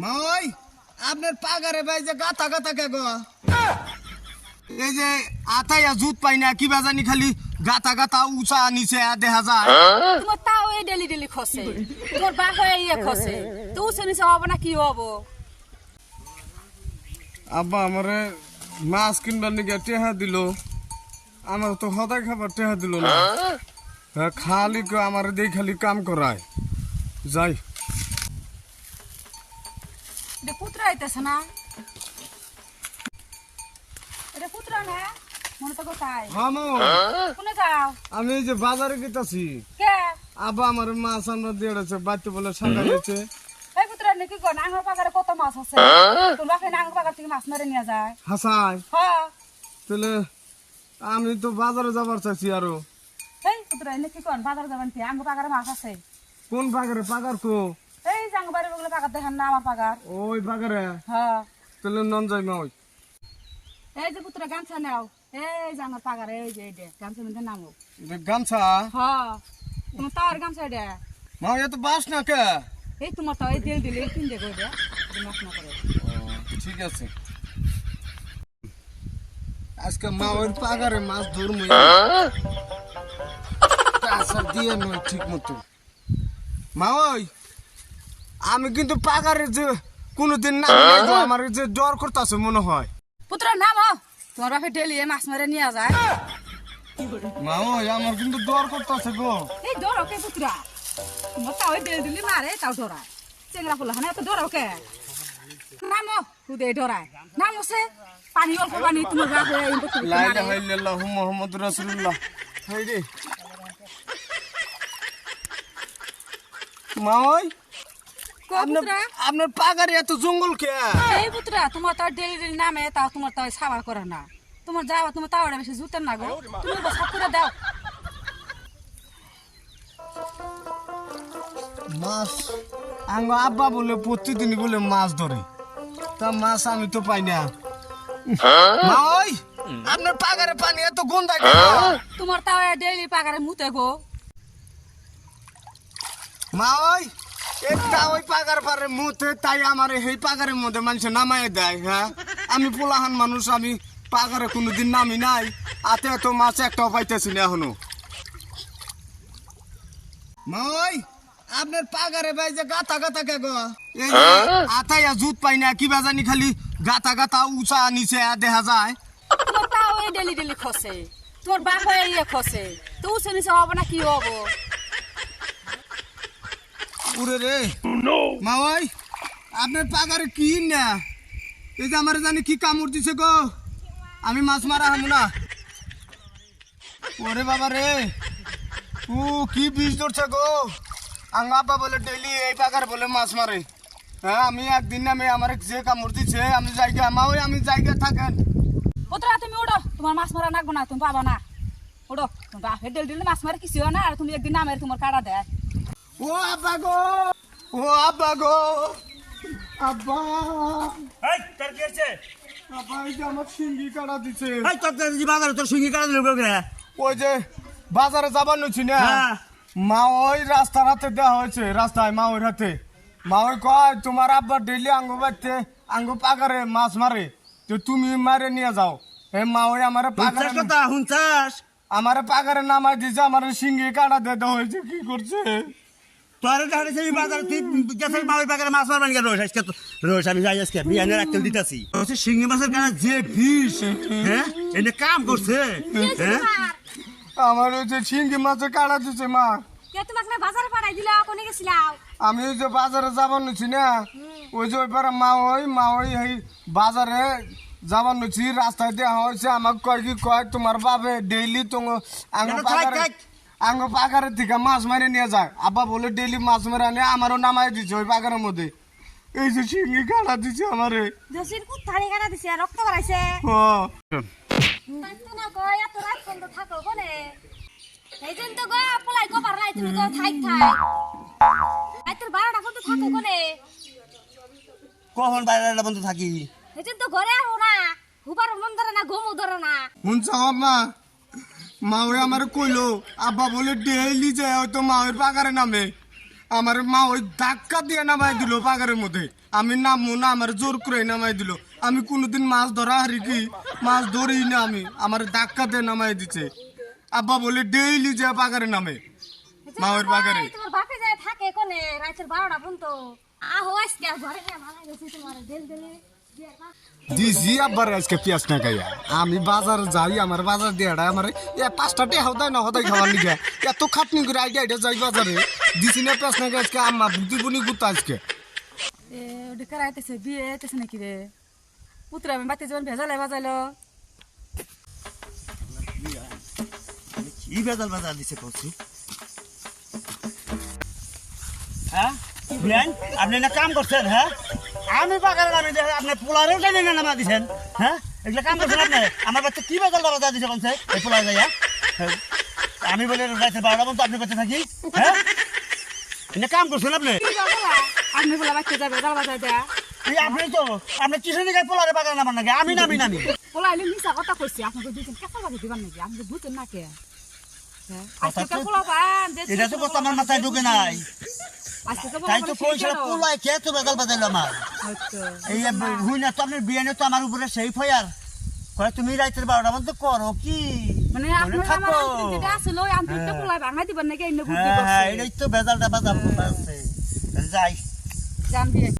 মা ওই আপনার পাগারে ভাই যে গাতা গাতা কে গো? এই যে আতাইয়া জুত পাই না কিবা জানি খালি গাতা গাতা উঁচা নিচে দেখা যায় তোমার তাও এই ডেলি ডেলি খসে। তোমার বাপ হয়ে ইয়ে খসে। তো উঁচু নিচে হব না কি হব? আব্বা আমারে মাছ কিনবার নিকে টেহা দিল। আমার তো হদাই খাবার টেহা দিল না। হ্যাঁ, খালি ক- আমার দিয়ে খালি কাম করায়। যাই। এটা পুত্র আইতেছে না? এটা পুত্র না? মনে তো কোথায় হামো কোনে যাও। আমি যে বাজারে গেতাছি। কে? আব্বা আমার মাছ আমরা দিয়েছে বলে সাদা গেছে এই পুত্র নাকি গো? নাঙ্গর পাকারে কত মাছ আছে। তোর বাপে নাঙ্গর পাকার থেকে মাছ মেরে নিয়ে যায়। হাসাই। হ্যাঁ। তাহলে আমি তো বাজারে যাবার চাইছি আরও। এই পুত্র নাকি কোন বাজার যাবেন কি? আঙ্গ পাকারে মাছ আছে। কোন পাগারে পাগার কো? এই জাঙ্গ বাড়ি বগলে পাকার দেখেন না আমার পাকার ওই পাগারে? হ্যাঁ। তাহলে নন যাই মা ওই। এই যে পুত্র গামছা নাও। এই জাঙ্গর পাকারে এই যে এইটা গামছা মধ্যে নামো। গামছা? হ্যাঁ। তোমার তাওয়ার গামছা এটা? মা এত বাস না কে? এই তোমার তো এই দিল দিলে কিন দে? করে মাছ না করে। ঠিক আছে। আজকে মা ওই পাগারে মাছ ধরমু আসার দিয়ে নয় ঠিক মতো। মা ওই। আমি কিন্তু পাগারে যে কোনোদিন না আমার যে ডর করতেছে মনে হয়। পুত্র নাম তোমার বাপে ডেলি মাছ মেরে নিয়ে যায়। মা ওই আমার কিন্তু ডর করতেছে গো। এই ডর ওকে পুত্রা। তোমার তাও ডেলি দিলি মারে তাও ডরায় চেংরা ফুলা হানে তো ডর ওকে? নাম হুদে ডরায় নাম আছে পানি অল্প পানি তোমার বাপে লা। ইলাহা ইল্লাল্লাহ মুহাম্মাদুর রাসূলুল্লাহ। হাই রে। আপনার পাগারে এত জঙ্গল কে? এই পুত্রা তোমার তো ডেলি ডেলি নামে তাও তোমার সাবার করে না। তোমার যাওয়া তোমার বেশি জুতেন না গো। তুমি করে দাও। মাছ আঙ্গ আব্বা বলে প্রতিদিন বলে মাছ ধরে। তা মাছ আমি তো পাই না। মা ওই আপনার পাগারে পানি এত গন্ধা তোমার তাও ডেলি পাগারে মুতে গো। মা ওই একটা ওই পাগার পারে মুতে তাই আমার এই পাগারের মধ্যে মানুষ নামাই দেয় হ্যাঁ? আমি পোলাহান মানুষ আমি পাগারে কোনোদিন নামি নাই আতে এত মাছ একটাও পাইতেছি না এখনও। মা আপনার পাগারে ভাই যে গাতা গাতা কে গো? এই যে আতাইয়া জুত পাই না কিবা জানি খালি গাতা গাতা উঁচা নিচে দেখা যায়। তাও এই ডেলি ডেলি খসে তোমার বাপ হয়ে খসে। তো উঁচু নিচে হব না কি হব? উরে রে। মা ওই আপনার পাগারে কি না? এই যে আমার জানি কি কামড় দিছে গো। আমি মাছ মারা হামু না। ওরে বাবা রে। ও কি বীজ ধরছে গো। আঙ্গা আব্বা বলে ডেইলি এই পাগার বলে মাছ মারে। হ্যাঁ আমি একদিন নামে আমার যে কামড় দিছে আমি জায়গা মা ওই আমি জায়গা থাকেন। ওতরা তুমি ওড়ো তোমার মাছ মারা নাকবো না তুমি পাবা না। ওড়ো তোমার বাপের ডেলি ডেলি মাছ মারে কিছু না। আর তুমি একদিন নামের তোমার কাটা দেয়। ও আব্বা গো! ও আব্বা গো! আব্বা! এই তোর কি হচ্ছে আব্বা এই যে আমার সিঙ্গি কাটা দিছে। এই তোর যে বাজারে তোর সঙ্গী কাটা দিল রে ওই যে বাজারে যাবার নছি না? হ্যাঁ। মা ওই রাস্তার হাতে দেওয়া হয়েছে রাস্তায় মা ওই হাতে। মা ওই কয় তোমার আব্বা ডেলি আঙ্গু বাড়তে আঙ্গু পাকারে মাছ মারে তো তুমি মারে নিয়ে যাও। হে মা ওই আমার পাকারে কথা হুঁচাস আমার পাকারে নামাই দিছে আমার সিঙ্গি কাটা দিয়ে দেওয়া হয়েছে কি করছে? তোর দাঁড়িয়ে সেই বাজারে তুই গেছে মাওই বাগারে মাছ মারবেন কেন? রোজ আজকে রোজ আমি যাই আজকে। বিয়ানের একটা দিতেছি। হচ্ছে শিঙ্গি মাছের কাছে যে বিষ হ্যাঁ? এনে কাম করছে হ্যাঁ? আমার ওই যে সিঙ্গি মাছে কাটা দিছে মা। কে তোমাকে না বাজারে পাঠাই দিলা কোনে গেছিলাও আমি ওই যে বাজারে যাবার নছি না ওই যে ওই পারে মা ওই মা ওই এই বাজারে যাবার নছি রাস্তায় দেওয়া হয়েছে আমাকে কয় কি কয় তোমার বাবে ডেইলি তো আঙ্গ কেন থাক, মাছ মারে নিয়ে যায় আব্বা বলে ডেইলি মাছ মারে আনে আমারও নামাই দিছে ওই পাকারের মধ্যে। এই যে শিঙ্গি কাটা দিছে আমারে। জসির কুত থালি কাটা দিছে রক্ত বাড়াইছে। ও। তো না গো এত রাত পর্যন্ত থাকো কোনে এই জন্য তো গো পোলাই কবার নাই তুমি গো থাইক থাই। আই তোর বারোটা পর্যন্ত থাকো কোনে কখন বাইরে বন্ধ থাকি? এই জন্য তো ঘরে আহো না হুবার মন ধরে না ঘুমও ধরে না। শুনছ মা? মা ওই আমার কইলো, আব্বা বলে ডেইলি যায় হয়তো মা ওই পাকারে নামে। আমার মা ওই ধাক্কা দিয়ে নামাই দিল পাকারের মধ্যে। আমি নামবো না, আমার জোর করে নামাই দিল। আমি কোনোদিন মাছ ধরা হারি কি? মাছ ধরি না আমি, আমার ধাক্কা দিয়ে নামাই দিছে। আব্বা বলে ডেইলি যে পাগারে নামে, মাওয়ের বাগারে। তোমার বাপে যায় থাকে কোনে রাতের বারোটা পর্যন্ত। আহো, আজকে ঘরে ভালো গেছি তোমার দেল দেলে দিছি আব্বার আজকে পেঁয়াজ না খাইয়া আমি বাজার যাই আমার বাজার দিয়ে আমার এ পাঁচটা টে হদাই না হদাই খাওয়ার লিগে এত খাটনি করে আইডিয়া আইডিয়া যাই বাজারে দিছি না পেঁয়াজ না খাই আজকে আম্মা বুদ্ধি বুনি গুতা আজকে এ ওটা কারাইতেছে বিয়ে আইতেছে নাকি রে পুত্র আমি বাতি যাবেন ভেজালে বাজাইলো কি বেজাল বাজার দিছে করছি হ্যাঁ বিয়ান আপনি না কাম করছেন হ্যাঁ আমি বাগারে নামি দেখে আপনি পোলারেও জানি না নামা দিছেন হ্যাঁ? এগুলো কাম করছেন আপনি আমার বাচ্চা কি বেজাল বাজার দিছে কোনছে এই পোলার যাইয়া হ্যাঁ। আমি বলে রাতের বারোটা পর্যন্ত আপনি করতে থাকি? হ্যাঁ? কাম করছেন আপনি? আপনি বলা বাচ্চা যাবে বাজাই দেয়া। আপনি তো আপনি কিসের দিকে পোলারে বাগারে নামান নাকি? আমি নামি নামি। পোলাইলে মিশা কথা কইছি আপনাকে দুজন কেঁচা বাজে দিবার নাকি? আপনি বুঝছেন না কে? এটা তো কথা আমার মাথায় ঢুকে নাই। তাই তো কইছিল পোলায় কে তো বেজাল বাজাইলো আমার? এই হুই না তো আপনার বিয়ানে তো আমার উপরে সেই ফয়ার কয় তুমি রাতের বারোটা পর্যন্ত করো কি? মানে থাকো। হ্যাঁ। হ্যাঁ এটাই তো বেজালটা বাজাবো যাই। জানবি